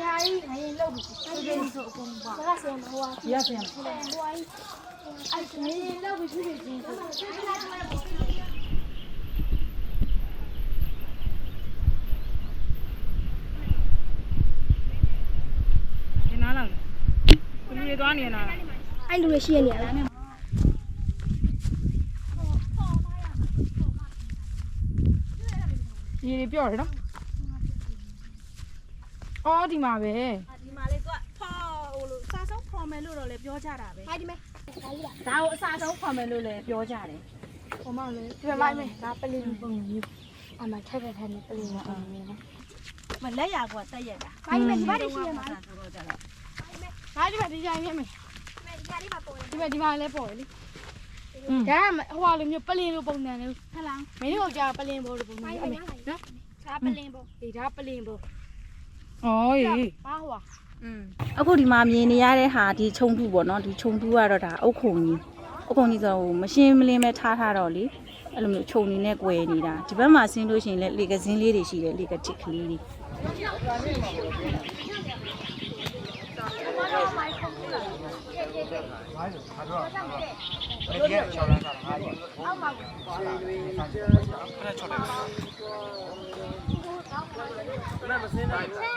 ကြီးငရင်လောက်ပြီဒီလိုဆိုအကုန်ပါဒါကဆင်ဟိုဟာရပြန်ဟိုဟာကြီး အဲ့ငရင်လောက်ပြီဖြစ်ဖြစ်ချင်းဆိုဒီနားလောက်လူတွေသွားနေနားလားအဲ့လူတွေရှိရနေရလားရေတွေပြော့တယ်နော်အော်ဒီမှာပဲဒီမှာလေသူကဖော်ဟိုလိုစားဆုံးဖော်မယ်လို့တော့လည်းပြောကြတာပဲဟာဒီမဲ့ဒါကြီးလားဒါကိုအစားဆုံးဖော်မယ်လို့လည်းပြောကြတယ်ဟိုမောင်လေးဒီမှာမိုက်မယ်ဒါပလင်ပုံမျိုးအမထက်ထက်ထက်နဲ့ပလင်ပုံမျိုးနော်မလက်ရကတက်ရက်တာဘာကြီးမဲ့ဒီဘာတွေရှိရမှာဆိုတော့ကြတော့ဒါဒီမှာဒီကြိုင်ရမယ်ဒီဟာလေးမှာပေါ်တယ်ဒီမှာဒီမှာလည်းပေါ့လေဒါကဟိုဟာလိုမျိုးပလင်လိုပုံစံလေးဟလားမင်းတို့ကြာပလင်ဘောလိုပုံစံဘာလေးကြီးအမဲ့မေနော်နော်ဒါပလင်ပုံဒီဒါပလင်ဘော အော်ရေဘာဟိုဟာအခုဒီမှာမြင်နေရတဲ့ဟာဒီခြုံတူပေါ့နော်ဒီခြုံတူကတော့ဒါအုတ်ခုံကြီးအုတ်ခုံကြီးဆိုဟိုမရှင်းမလင်းပဲထားထားတော့လေအဲ့လိုမျိုးခြုံနေနဲ့꿰နေတာဒီဘက်မှာဆင်းလို့ရှိရင်လည်းလေကစင်းလေးတွေရှိတယ်လေကချစ်ကလေးတွေဆဲ